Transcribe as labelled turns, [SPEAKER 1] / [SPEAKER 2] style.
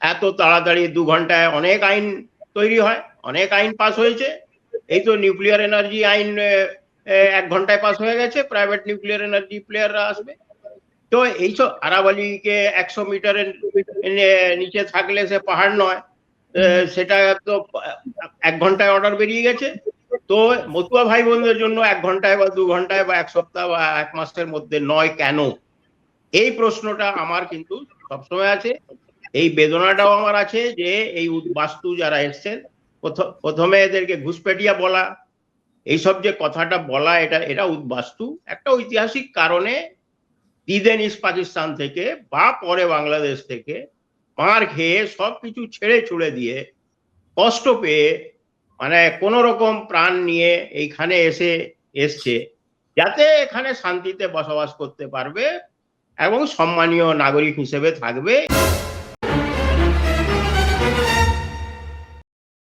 [SPEAKER 1] এত তাড়াতাড়ি দু ঘন্টায় অনেক আইন তৈরি হয়, অনেক আইন পাস হয়েছে। এই তো নিউক্লিয়ার এনার্জি আইন এক ঘন্টায় পাস হয়ে গেছে প্রাইভেট নিউক্লিয়ার এনার্জি প্লেয়াররা আসবে। তো এইসব আরাবালিকে একশো মিটারের নিচে থাকলে সে পাহাড় নয় সেটা তো এক ঘন্টায় অর্ডার বেরিয়ে গেছে। তো মতুয়া ভাই বোনদের জন্য এক ঘন্টায় বা দু ঘন্টায় বা এক সপ্তাহ বা এক মাসের মধ্যে নয় কেন? এই প্রশ্নটা আমার কিন্তু সবসময় আছে। এই বেদনাটাও আমার আছে যে এই বাস্তু যারা এসছেন প্রথমে এদেরকে ঘুষপেটিয়া বলা, এইসব যে কথাটা বলা, এটা এটা উদ্বাস্তু একটা ঐতিহাসিক কারণে দিদেন ইস্ট পাকিস্তান থেকে বা পরে বাংলাদেশ থেকে মার খেয়ে সবকিছু ছেড়ে ছুড়ে দিয়ে কষ্ট পেয়ে মানে কোন রকম প্রাণ নিয়ে এইখানে এসে এসছে, যাতে এখানে শান্তিতে বসবাস করতে পারবে এবং সম্মানীয় নাগরিক হিসেবে থাকবে।